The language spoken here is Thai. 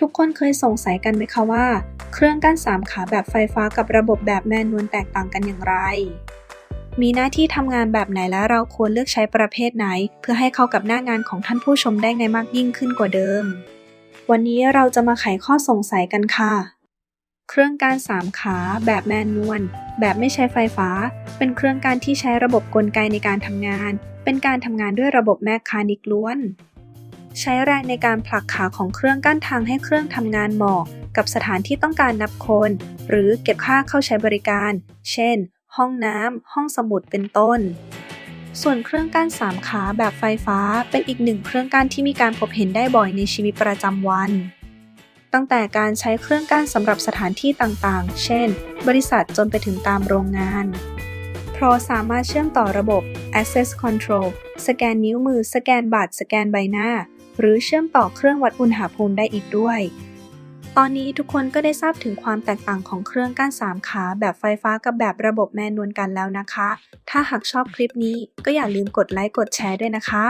ทุกคนเคยสงสัยกันไหมคะว่า เครื่องกั้นสามขาแบบไฟฟ้ากับระบบแบบแมนนวลแตกต่างกันอย่างไร มีหน้าที่ทำงานแบบไหนและเราควรเลือกใช้ประเภทไหน เพื่อให้เข้ากับหน้างานของท่านผู้ชมได้ในมากยิ่งขึ้นกว่าเดิม วันนี้เราจะมาไขข้อสงสัยกันค่ะ เครื่องการสามขาแบบแมนนวลแบบไม่ใช้ไฟฟ้า เป็นเครื่องการที่ใช้ระบบกลไกในการทำงาน เป็นการทำงานด้วยระบบแมคคานิกล้วน ใช้แรงในการผลักขาของเครื่องกั้นทางให้เครื่องทำงานเหมาะกับสถานที่ต้องการนับคน หรือเก็บค่าเข้าใช้บริการ เช่น ห้องน้ำ ห้องสมุด เป็นต้น ส่วนเครื่องกั้นสามขาแบบไฟฟ้าเป็นอีกหนึ่งเครื่องกั้นที่มีการพบเห็นได้บ่อยในชีวิตประจำวัน ตั้งแต่การใช้เครื่องกั้นสำหรับสถานที่ต่างๆ เช่น บริษัทจนไปถึงตามโรงงานเพราะสามารถเชื่อมต่อระบบ Access Control สแกนนิ้วมือ สแกนบัตร สแกนใบหน้า หรือเชื่อมต่อเครื่องวัดอุณหภูมิได้อีกด้วย ตอนนี้ทุกคนก็ได้ทราบถึงความแตกต่างของเครื่องกั้นสามขาแบบไฟฟ้ากับแบบระบบแมนนวลกันแล้วนะคะ ถ้าหากชอบคลิปนี้ก็อย่าลืมกดไลค์กดแชร์ด้วยนะคะ